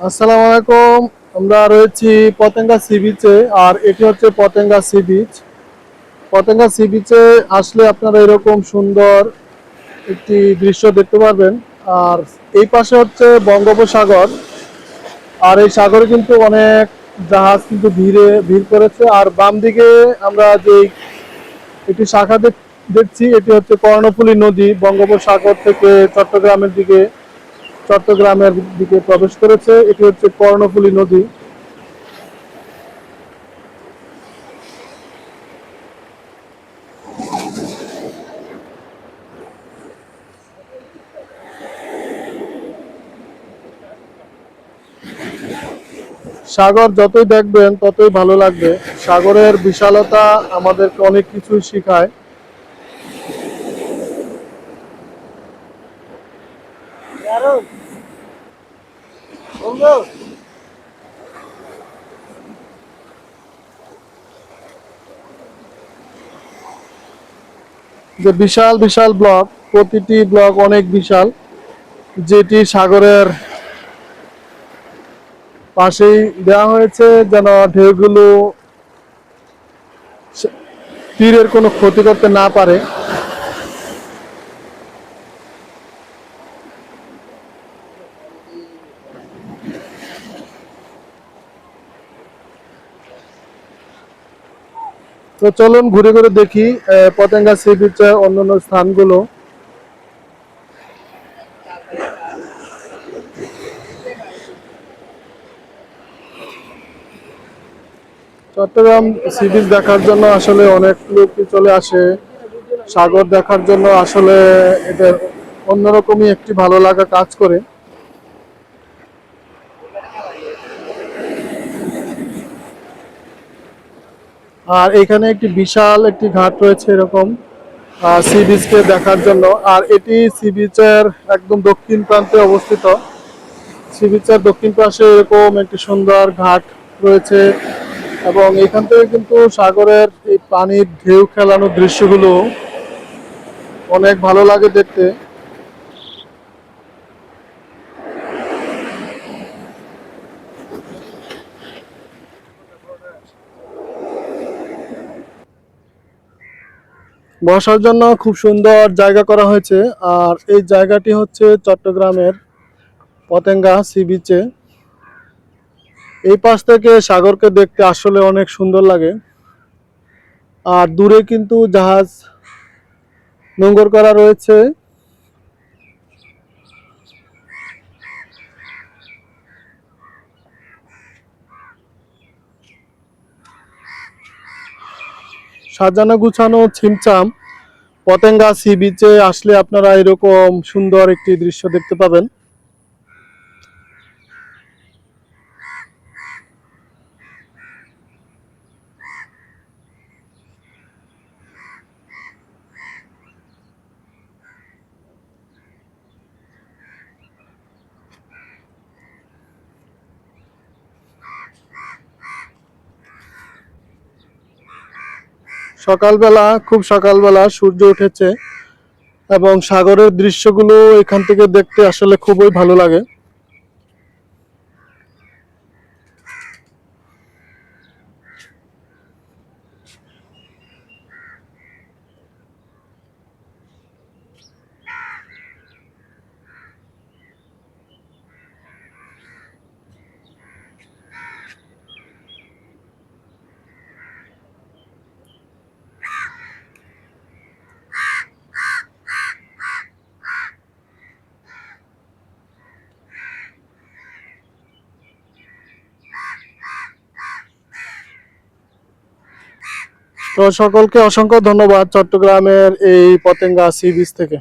আসসালামু আলাইকুম। আমরা রয়েছি পতেঙ্গা সি বিচে, আর এটি হচ্ছে Patenga sea beach. Patenga sea বিচে আসলে আপনারা এরকম সুন্দর একটি দৃশ্য দেখতে পারবেন। আর এই পাশে হচ্ছে বঙ্গোপসাগর। আর এই সাগরে কিন্তু অনেক জাহাজ কিন্তু ভিড়ে, ভিড় করেছে। আর বাম দিকে আমরা যে একটি শাখা দেখ- দেখছি, এটি হচ্ছে কর্ণফুলী নদী বঙ্গোপসাগর থেকে চট্টগ্রামের দিকে। চট্টগ্রামের দিকে প্রবেশ করেছে। এটি হচ্ছে কর্ণফুলী নদী। সাগর যতই দেখবেন, ততই ভালো লাগবে। সাগরের বিশালতা আমাদেরকে অনেক কিছুই শেখায়। যে বিশাল বিশাল ব্লক, প্রতিটি ব্লক অনেক বিশাল, যেটি সাগরের পাশেই দেওয়া হয়েছে, যেন ঢেউগুলো তীরের কোনো ক্ষতি করতে না পারে। তো চলুন ঘুরে ঘুরে দেখি পতেঙ্গা সি বিচের অন্যান্য স্থানগুলো। চট্টগ্রাম সি বিচ দেখার জন্য আসলে অনেক লোকই চলে আসে। সাগর দেখার জন্য আসলে এটা অন্যরকমই একটি ভালো লাগা কাজ করে। আর এখানে একটি বিশাল একটি ঘাট রয়েছে এরকম সি বিচকে দেখার জন্য। আর এটি সি বিচের একদম দক্ষিণ প্রান্তে অবস্থিত। সি বিচের দক্ষিণ পাশে এরকম একটি সুন্দর ঘাট রয়েছে এবং এখান থেকে কিন্তু সাগরের এই পানির ঢেউ খেলানো দৃশ্যগুলো অনেক ভালো লাগে দেখতে। বসার জন্য খুব সুন্দর জায়গা করা হয়েছে। আর এই জায়গাটি হচ্ছে চট্টগ্রামের পতেঙ্গা সি বিচে এই পাশ থেকে সাগরকে দেখতে আসলে অনেক সুন্দর লাগে। আর দূরে কিন্তু জাহাজ নোঙ্গর করা রয়েছে। সাজানো গুছানো ছিমছাম। পতেঙ্গা সি বিচে আসলে আপনারা এরকম সুন্দর একটি দৃশ্য দেখতে পাবেন। সকালবেলা, খুব সকালবেলা সূর্য উঠেছে এবং সাগরের দৃশ্যগুলো এখান থেকে দেখতে আসলে খুবই ভালো লাগে। তো সকলকে অসংখ্য ধন্যবাদ চট্টগ্রামের এই পতেঙ্গা সি বিচ থেকে।